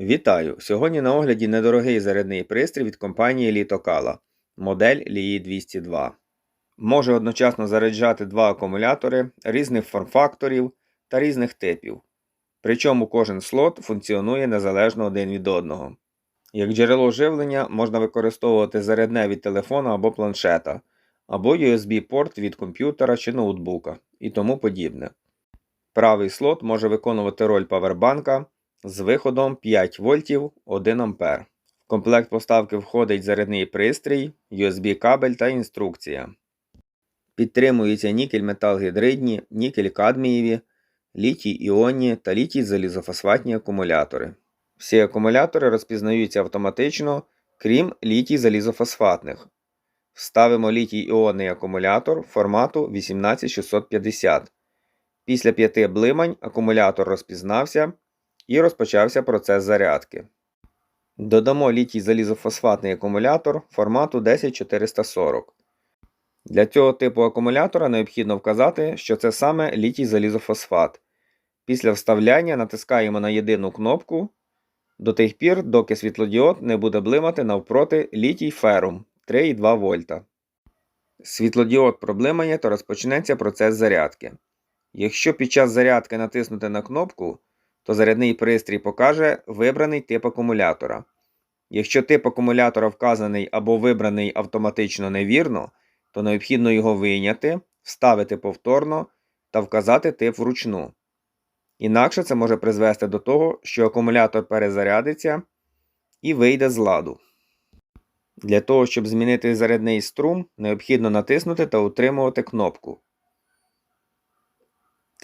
Вітаю! Сьогодні на огляді недорогий зарядний пристрій від компанії Літокала, модель Лії 202. Може одночасно заряджати два акумулятори різних форм-факторів та різних типів. Причому кожен слот функціонує незалежно один від одного. Як джерело живлення можна використовувати зарядне від телефона або планшета, або USB-порт від комп'ютера чи ноутбука і тому подібне. Правий слот може виконувати роль павербанка з виходом 5 вольтів 1 А. В комплект поставки входить зарядний пристрій, USB-кабель та інструкція. Підтримуються нікель металгідридні, нікель кадмієві, літій іонні та літій залізофосфатні акумулятори. Всі акумулятори розпізнаються автоматично, крім літій залізофосфатних. Вставимо літій іонний акумулятор формату 18650. Після п'яти блимань акумулятор розпізнався і розпочався процес зарядки. Додамо літій залізофосфатний акумулятор формату 10440. Для цього типу акумулятора необхідно вказати, що це саме літій залізофосфат. Після вставляння натискаємо на єдину кнопку до тих пір, доки світлодіод не буде блимати навпроти літій ферум 3,2 вольта. Світлодіод проблимає, то розпочнеться процес зарядки. Якщо під час зарядки натиснути на кнопку, то зарядний пристрій покаже вибраний тип акумулятора. Якщо тип акумулятора вказаний або вибраний автоматично невірно, то необхідно його вийняти, вставити повторно та вказати тип вручну. Інакше це може призвести до того, що акумулятор перезарядиться і вийде з ладу. Для того, щоб змінити зарядний струм, необхідно натиснути та утримувати кнопку.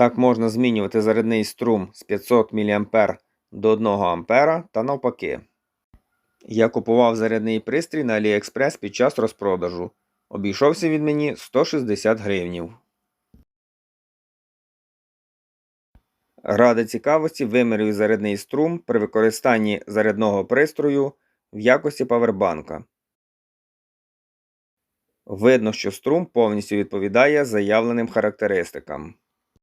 Так можна змінювати зарядний струм з 500 мА до 1 А та навпаки. Я купував зарядний пристрій на AliExpress під час розпродажу. Обійшовся від мені 160 гривнів. Ради цікавості вимірюю зарядний струм при використанні зарядного пристрою в якості павербанка. Видно, що струм повністю відповідає заявленим характеристикам.